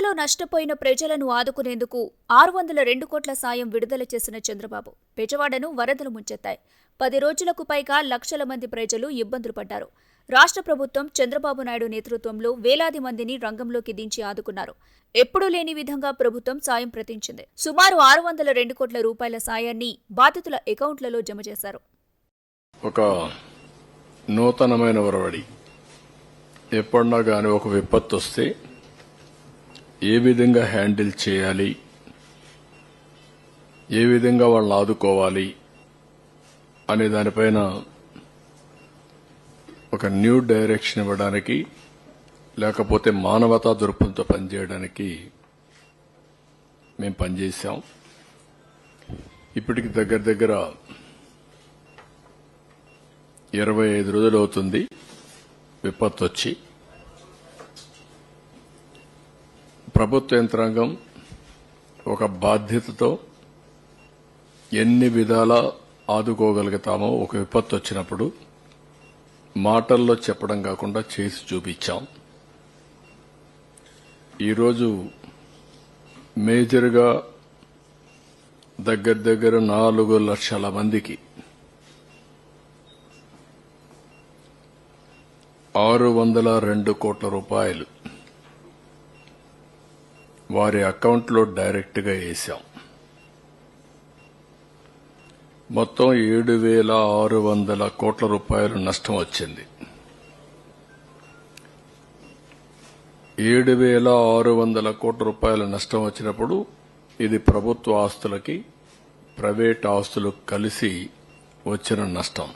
నష్టపోయిన ప్రజలను ఆదుకునేందుకు ఆరు వందల రెండు కోట్ల సాయం విడుదల చేసిన చంద్రబాబు. పెజవాడను వరదలు ముంచెత్తాయి. పది రోజులకు పైగా లక్షల మంది ప్రజలు ఇబ్బందులు పడ్డారు. రాష్ట్ర ప్రభుత్వం చంద్రబాబు నాయుడు నేతృత్వంలో వేలాది మందిని రంగంలోకి దించి ఆదుకున్నారు. ఎప్పుడూ లేని విధంగా ప్రభుత్వం సాయం ప్రతించింది. సుమారు ఆరు వందల రెండు కోట్ల రూపాయల సాయాన్ని బాధితుల అకౌంట్లలో జమ చేశారు. ఒక నూతనమైన ఒరవడి. ఎప్పుడన్నా ఒక విపత్తు వస్తే ఏ విధంగా హ్యాండిల్ చేయాలి? ఏ విధంగా వాళ్ళని ఆదుకోవాలి? అనే దానిపైన ఒక న్యూ డైరెక్షన్ ఇవ్వడానికి లేకపోతే మానవతా దృక్పథంతో పనిచేయడానికి మేము పనిచేశాం. ఇప్పటికి దగ్గర దగ్గర ఇరవై ఐదు రోజులు అవుతుంది విపత్తు వచ్చి ప్రభుత్వ యంత్రాంగం ఒక బాధ్యతతో ఎన్ని విధాలా ఆదుకోగలుగుతామో ఒక విపత్తు వచ్చినప్పుడు మాటల్లో చెప్పడం కాకుండా చేసి చూపించాం. ఈరోజు మేజర్గా దగ్గర దగ్గర నాలుగు లక్షల మందికి ఆరు వందల రెండు కోట్ల రూపాయలు వారి అకౌంట్లో డైరెక్ట్గా వేశాం మొత్తం ఏడు వేల ఆరు వందల కోట్ల రూపాయలు నష్టం వచ్చింది. ఏడు వేల ఆరు వందల కోట్ల రూపాయల నష్టం వచ్చినప్పుడు ఇది ప్రభుత్వ ఆస్తులకి ప్రైవేట్ ఆస్తులు కలిసి వచ్చిన నష్టం.